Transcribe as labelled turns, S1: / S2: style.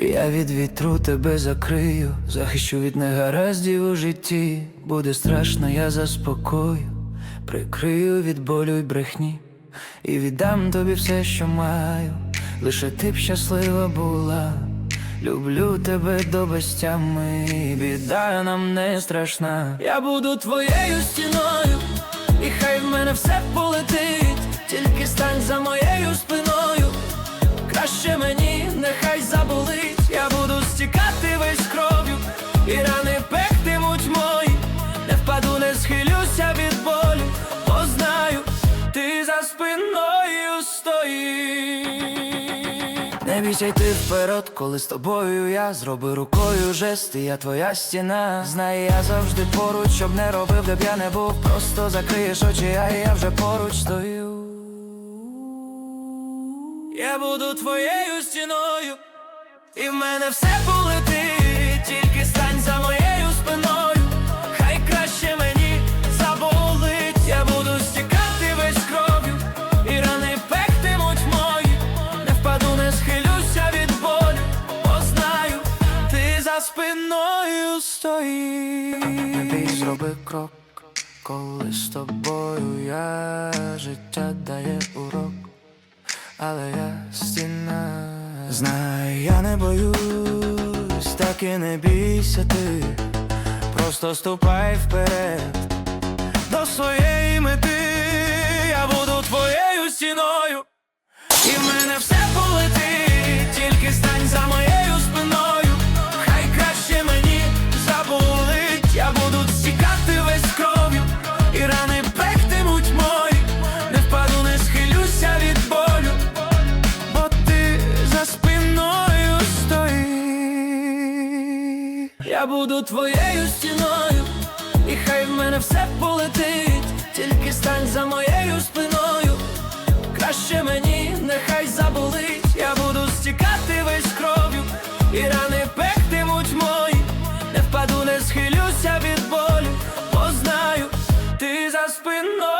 S1: Я від вітру тебе закрию, захищу від негараздів у житті. Буде страшно, я заспокою, прикрию від болю й брехні, і віддам тобі все, що маю. Лише ти б щаслива була. Люблю тебе до безтями, біда нам не страшна. Я буду твоєю стіною, і хай в мене все полетить, тільки стань за моєю спиною. Краще мені, нехай заболить, Не бійся йти вперед, коли з тобою я зроби рукою жести, я твоя стіна. Знай, я завжди поруч, щоб не робив, де б я не був. Просто закриєш очі, а я вже поруч стою. Я буду твоєю стіною, і в мене все полетить, стоїш. Бій, зроби крок, коли з тобою я життя дає урок але я стіна. Знай, я не боюсь, так і не бійся ти. Просто ступай вперед до своєї мети. Я буду твоєю стіною, і в стікати весь кров'ю, і рани пектимуть мої, не впаду, не схилюся від болю, бо ти за спиною стоїш. Я буду твоєю стіною, і хай в мене все полетить, тільки стань за моєю спиною. Краще мені, нехай заболить, спина.